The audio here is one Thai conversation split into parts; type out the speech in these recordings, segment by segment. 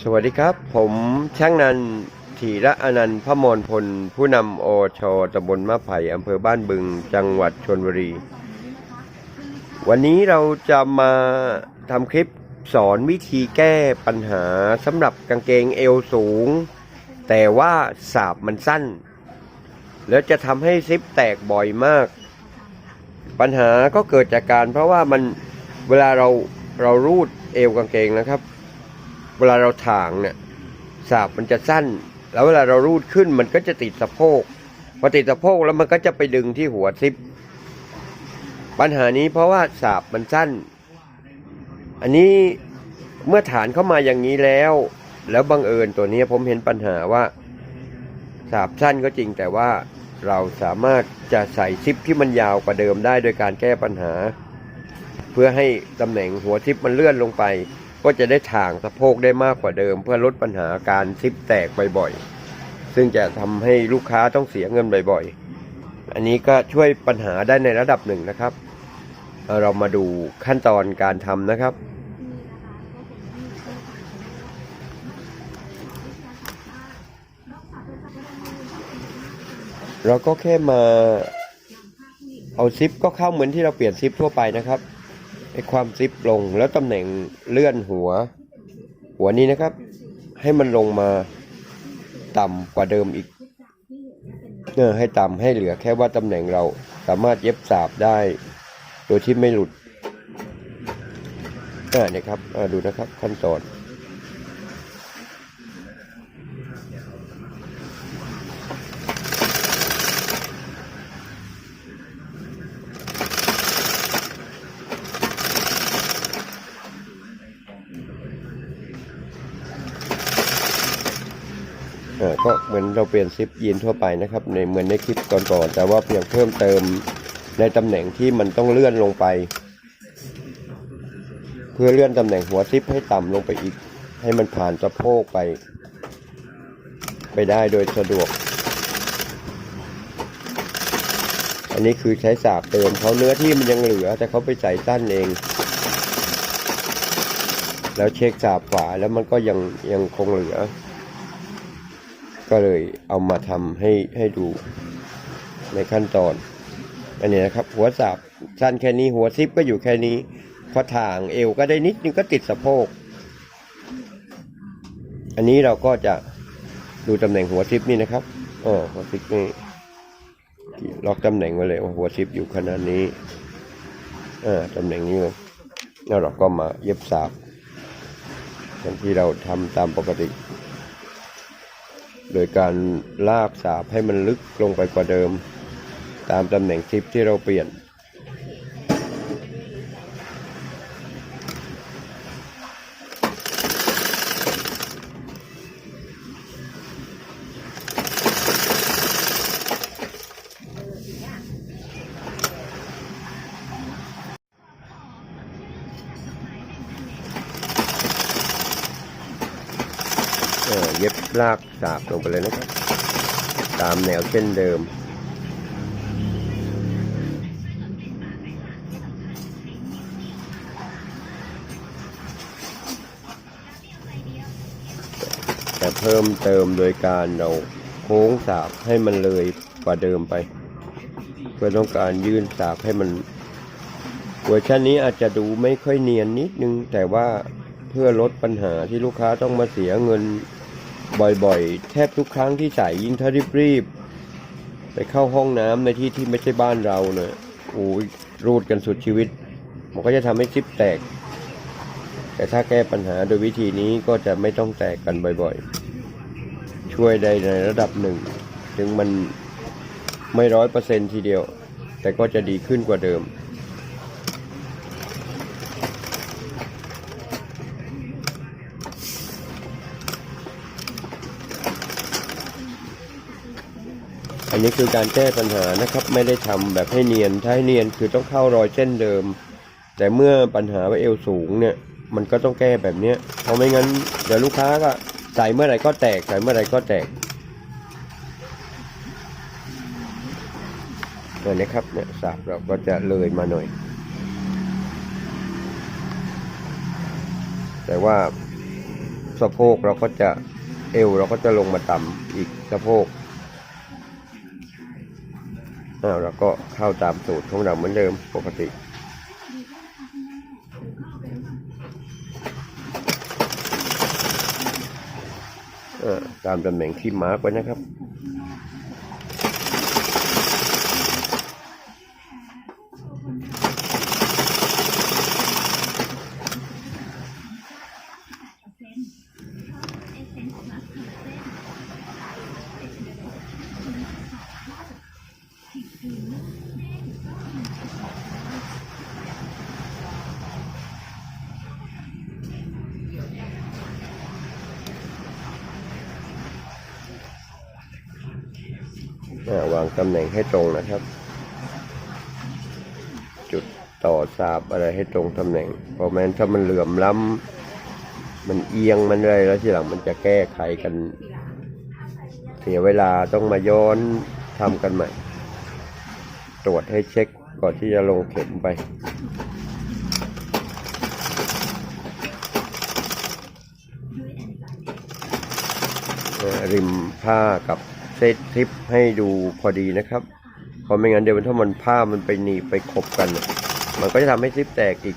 สวัสดีครับ ผมช่างนันถีระอนันต์พมรพล ผู้นำโอชตำบลมะไผ่อำเภอบ้านบึง จังหวัดชนบุรี วันนี้เราจะมาทำคลิปสอนวิธีแก้ปัญหาสำหรับกางเกงเอวสูง แต่ว่าสาบมันสั้น แล้วจะทำให้ซิปแตกบ่อยมาก ปัญหาก็เกิดจากการเพราะว่ามันเวลาเราเรารูดเอวกางเกงนะครับ เวลาเราถางเนี่ยสาบมันจะสั้น แล้วเวลาเรารูดขึ้นมันก็จะติดสะโพกพอติดสะโพกแล้วมันก็จะไปดึงที่หัวซิป ปัญหานี้เพราะว่าสาบมันสั้น อันนี้เมื่อฐานเข้ามาอย่างนี้แล้ว แล้วบังเอิญตัวนี้ผมเห็นปัญหาว่าสาบสั้นก็จริงแต่ว่าเราสามารถจะใส่ซิปที่มันยาวกว่าเดิมได้โดยการแก้ปัญหา เพื่อให้ตำแหน่งหัวซิปมันเลื่อนลงไป ก็จะได้ถ่างสะโพกได้มากกว่าเดิม เพื่อลดปัญหาการซิปแตกบ่อยๆ ซึ่งจะทำให้ลูกค้าต้องเสียเงินบ่อยๆ อันนี้ก็ช่วยปัญหาได้ในระดับหนึ่งนะครับ เรามาดูขั้นตอนการทำนะครับเราก็แค่มาเอาซิปก็เข้าเหมือนที่เราเปลี่ยนซิปทั่วไปนะครับ ไอ้ความซิปลงแล้วตำแหน่งเลื่อนหัว หัวนี้นะครับ ให้มันลงมาต่ำกว่าเดิมอีกเนื่อให้ต่ำให้เหลือแค่ว่าตำแหน่งเราสามารถเย็บสาบได้ โดยที่ไม่หลุดอ่านี่ครับดูนะครับขั้นตอน เออก็ เราเปลี่ยนซิปยีนทั่วไปนะครับในเหมือนในคลิปก่อนๆแต่ว่าเพียงเพิ่มเติมในตำแหน่งที่มันต้องเลื่อนลงไป เพื่อเลื่อนตำแหน่งหัวซิปให้ต่ำลงไปอีก ให้มันผ่านสะโพกไป ไปได้โดยสะดวก อันนี้คือใช้สากเติมเขาเนื้อที่มันยังเหลือแต่เขาไปใส่สั้นเอง แล้วเช็คสาบขวาแล้วมันก็ยังยังคงเหลือ ก็เลยเอามาทำให้ให้ดูในขั้นตอน อันนี้นะครับ หัวสับสั้นแค่นี้หัวซิปก็อยู่แค่นี้พอถ่างเอวก็ได้นิดนึงก็ติดสะโพก อันนี้เราก็จะดูตำแหน่งหัวซิปนี่นะครับอ๋อหัวซิปนี่ล็อกตำแหน่งไว้เลยว่าหัวซิปอยู่ขนาดนี้อ่าตำแหน่งนี้เลยแล้วเราก็มาเย็บสาบอย่างที่เราทำตามปกติ โดยการลากสาบให้มันลึกลงไปกว่าเดิม ตามตำแหน่งคลิปที่เราเปลี่ยน ลากสาบลงไปเลยนะครับ ตามแนวเช่นเดิม แต่เพิ่มเติมโดยการเราโค้งสาบให้มันเลยกว่าเดิมไป เพื่อต้องการยื่นสาบให้มันเวอร์ชันนี้อาจจะดูไม่ค่อยเนียนนิดนึง แต่ว่าเพื่อลดปัญหาที่ลูกค้าต้องมาเสียเงิน บ่อยๆ แทบทุกครั้งที่ใส่ยิ่งถ้ารีบๆ ไปเข้าห้องน้ำในที่ที่ไม่ใช่บ้านเราเนี่ยโอ้ยรูดกันสุดชีวิต มันก็จะทำให้ซิปแตก แต่ถ้าแก้ปัญหาโดยวิธีนี้ก็จะไม่ต้องแตกกันบ่อยๆ ช่วยได้ในระดับหนึ่ง ถึงมันไม่ร้อยเปอร์เซ็นทีเดียว แต่ก็จะดีขึ้นกว่าเดิม อันนี้คือการแก้ปัญหานะครับไม่ได้ทำแบบให้เนียนถ้าให้เนียนคือต้องเข้ารอยเส้นเดิม แต่เมื่อปัญหาว่าเอวสูงเนี่ยมันก็ต้องแก้แบบเนี้ยเพราะไม่งั้นเดี๋ยวลูกค้าก็ใส่เมื่อไหร่ก็แตกใส่เมื่อไหร่ก็แตกเนี่ยนะครับเนี่ยสาบเราก็จะเลยมาหน่อย แต่ว่าสะโพกเราก็จะเอวเราก็จะลงมาต่ำอีกสะโพก อ้าเราก็เข้าตามสูตรของเราเหมือนเดิมปกติตามตำแหน่งที่มาร์กไว้นะครับ วางตำแหน่งให้ตรงนะครับ จุดต่อสาบอะไรให้ตรงตำแหน่ง เพราะแม้นถ้ามันเหลื่อมล้ำมันเอียงมันอะไรแล้วทีหลังมันจะแก้ไขกัน เสียเวลาต้องมาย้อนทำกันใหม่ ตรวจให้เช็คก่อนที่จะลงเข็มไปริมผ้ากับ เซตทริปให้ดูพอดีนะครับเพราะไม่งั้นเดี๋ยวถ้ามันผ้ามันไปหนีไปขบกัน มันก็จะทำให้ทริปแตกอีก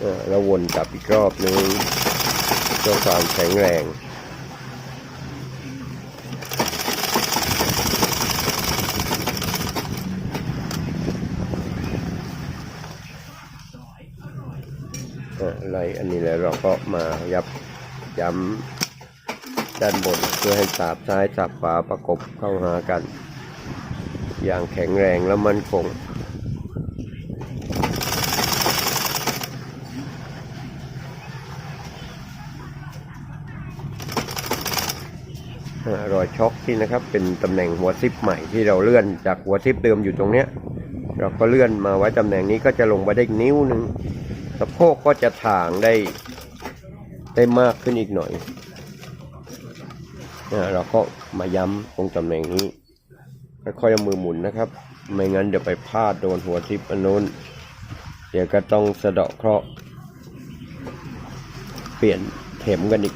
เอ่อแล้ววนกลับอีกรอบนึงเพื่อความแข็งแรง อะไรอันนี้แล้วเราก็มายับย้ำด้านบนเพื่อให้สาบซ้ายสาบขวาประกบเข้าหากัน อย่างแข็งแรงและมั่นคงรอยช็อคที่นะครับเป็นตำแหน่งหัวซิปใหม่ที่เราเลื่อนจากหัวซิปเดิมอยู่ตรงเนี้ย เราก็เลื่อนมาไว้ตำแหน่งนี้ก็จะลงมาได้นิ้วหนึ่ง สะโพกก็จะถ่างได้ได้มากขึ้นอีกหน่อยนะเราก็มาย้ำตรงตำแหน่งนี้ค่อยๆเอามือหมุนนะครับ ไม่งั้นเดี๋ยวไปพลาดโดนหัวทิปอันนู้น เดี๋ยวก็ต้องสะเดาะเคราะห์เปลี่ยนเข็มกันอีก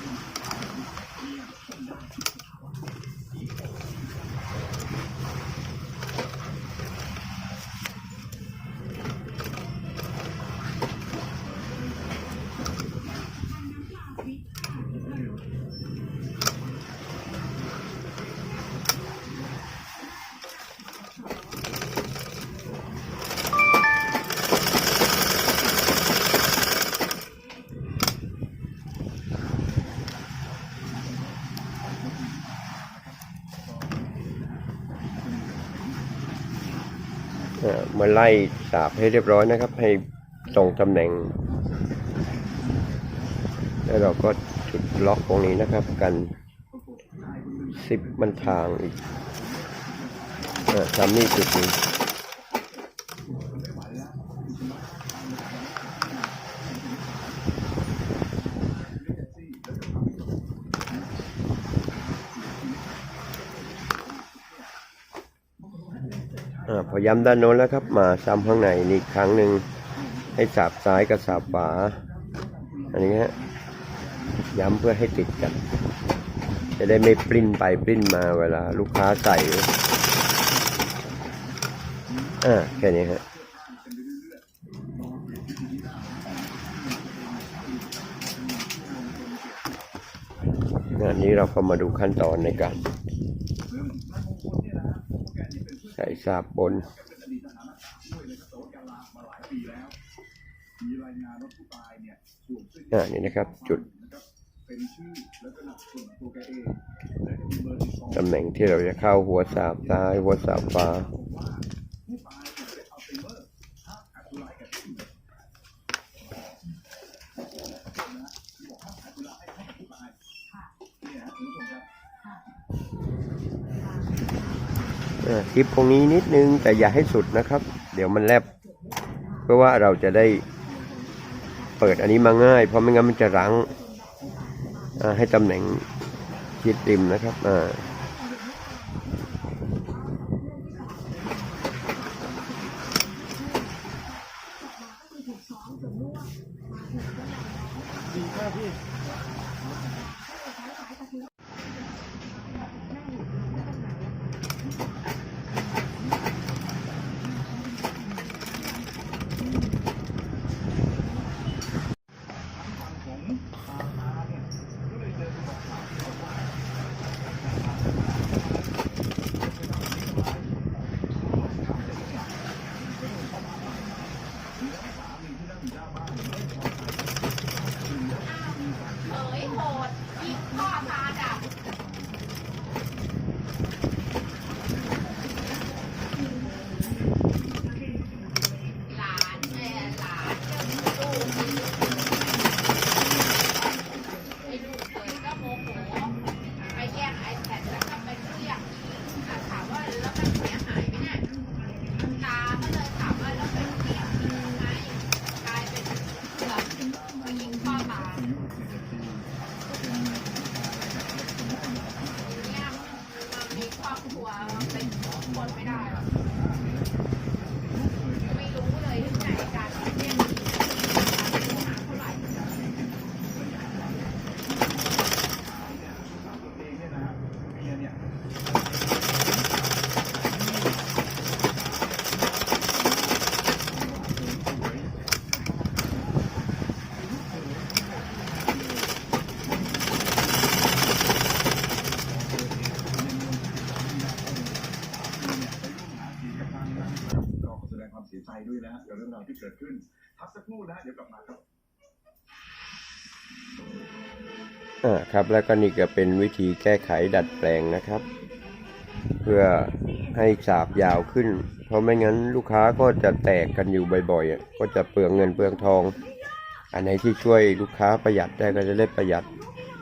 เอ่อมาไล่สาบให้เรียบร้อยนะครับ ให้ตรงตำแหน่ง แล้วเราก็จุดล็อกตรงนี้นะครับ กันสิบมันทางอีกทำนี่จุดนี้ อาพอย้ำด้านโน้นแล้วครับ มาซ้ำข้างในอีกครั้งหนึ่งให้สาบซ้ายกับสาบขวาอันนี้ฮะย้ำเพื่อให้ติดกัน จะได้ไม่ปริ้นไปปริ้นมาเวลาลูกค้าใส่อ่าแค่นี้ฮะงานนี้เราก็มาดูขั้นตอนในการ ใสาบบน อ่านี่นะครับ จุดตำแหน่งที่เราจะเข้าหัวสาบซ้าย หัวสาบขวา คลิปตรงนี้นิดนึงแต่อย่าให้สุดนะครับ เดี๋ยวมันแลบเพื่อว่าเราจะได้เปิดอันนี้มาง่าย เพราะไม่งั้นมันจะรั้งให้ตำแหน่งชิดริมนะครับอ่า ลัวเป็นคนไม่ได้หรอกไม่รู้เลยที่ไหนการเรียนเท่าไหร่ ก็ขอแสดงความเสียใจด้วยนะฮะ กับเรื่องราวที่เกิดขึ้นพักสักครู่นะเดี๋ยวกลับมาครับอ่าครับแล้วก็นี่ก็เป็นวิธีแก้ไขดัดแปลงนะครับ เพื่อให้สาบยาวขึ้น เพราะไม่งั้นลูกค้าก็จะแตกกันอยู่บ่อยๆก็จะเปลืองเงินเปลืองทอง อันไหนที่ช่วยลูกค้าประหยัดได้ก็จะได้ประหยัด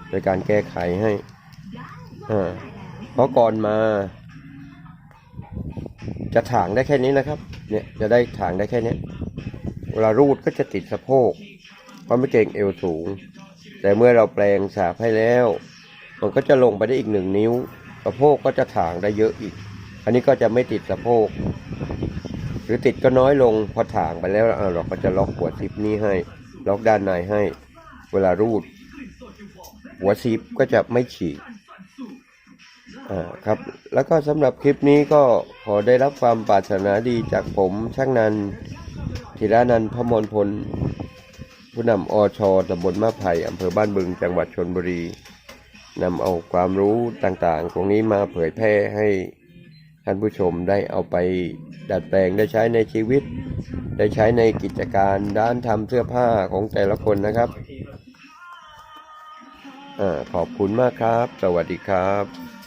โดยการแก้ไขให้อ่าเพราะก่อนมา จะถางได้แค่นี้นะครับ เนี่ยจะได้ถางได้แค่นี้เวลารูดก็จะติดสะโพกเพราะไม่เก่งเอวสูง แต่เมื่อเราแปลงสาบให้แล้ว มันก็จะลงไปได้อีกหนึ่งนิ้ว สะโพกก็จะถางได้เยอะอีก อันนี้ก็จะไม่ติดสะโพก หรือติดก็น้อยลงพอถางไปแล้วอ่าเราก็จะล็อกหัวซิปนี้ให้ ล็อกด้านในให้ เวลารูด หัวซิปก็จะไม่ฉีก อ่าครับ แล้วก็สำหรับคลิปนี้ก็ขอได้รับความปรารถนาดีจากผมช่างนันธีรานันพมลพล ผู้นำอชตำบลมะไผ่อำเภอบ้านบึง จังหวัดชนบุรีนำเอาความรู้ต่างๆ ตรงนี้มาเผยแพร่ให้ท่านผู้ชมได้เอาไปดัดแปลงได้ใช้ในชีวิต ได้ใช้ในกิจการด้านทำเสื้อผ้าของแต่ละคนนะครับอขอบคุณมากครับ สวัสดีครับ